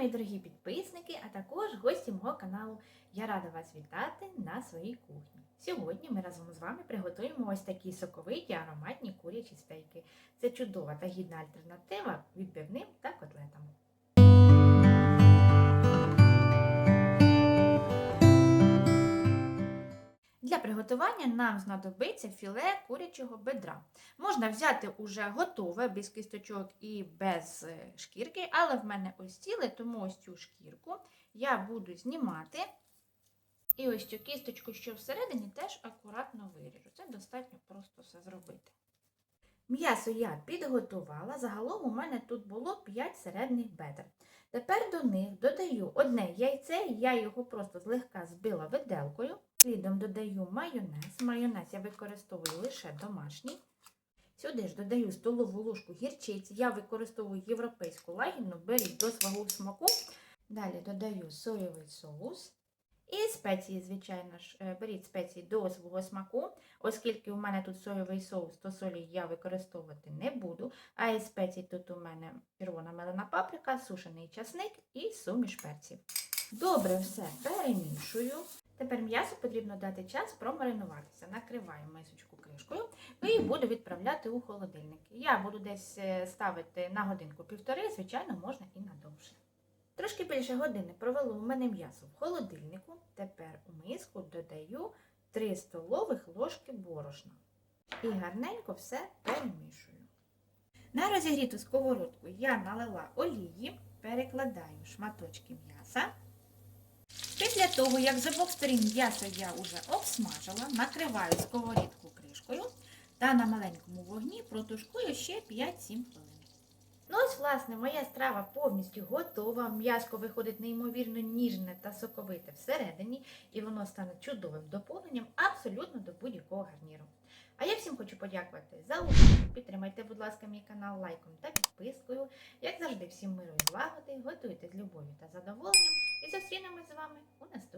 мої дорогі підписники, а також гості мого каналу. Я рада вас вітати на своїй кухні. Сьогодні ми разом з вами приготуємо ось такі соковиті ароматні курячі стейки. Це чудова та гідна альтернатива відбивним та котлетам. Приготування нам знадобиться філе курячого бедра. Можна взяти уже готове, без кісточок і без е, шкірки, але в мене ось ціле, тому ось цю шкірку я буду знімати. І ось цю кісточку, що всередині, теж акуратно виріжу. Це достатньо просто все зробити. М'ясо я підготувала. Загалом у мене тут було 5 середніх бедер. Тепер до них додаю одне яйце, я його просто злегка збила виделкою. Слідом додаю майонез. Майонез я використовую лише домашній. Сюди ж додаю столову ложку гірчиці. Я використовую європейську лагідну, беріть до свого смаку. Далі додаю соєвий соус. І спеції, звичайно ж, е, беріть спеції до свого смаку, оскільки у мене тут соєвий соус, то солі я використовувати не буду. А із спецій тут у мене червона мелена паприка, сушений часник і суміш перців. Добре все перемішую. Тепер м'ясу потрібно дати час промаринуватися. Накриваю мисочку кришкою і буду відправляти у холодильник. Я буду десь е, ставити на годинку півтори, звичайно, можна і на довше. Трошки більше години провело у мене м'ясо в холодильнику. Тепер у миску додаю 3 столових ложки борошна. І гарненько все перемішую. На розігріту сковородку я налила олії, перекладаю шматочки м'яса. Після того, як з обох сторін м'ясо я вже обсмажила, накриваю сковорідку кришкою та на маленькому вогні протушкую ще 5-7 хвилин. Ну ось, власне, моя страва повністю готова. М'яско виходить неймовірно ніжне та соковите всередині, і воно стане чудовим доповненням абсолютно до будь-якого гарніру. А я всім хочу подякувати за увагу. Підтримайте, будь ласка, мій канал лайком та підпискою. Як завжди, всім миру і злагоди, готуйте з любов'ю та задоволенням і зустрінемось з вами у наступних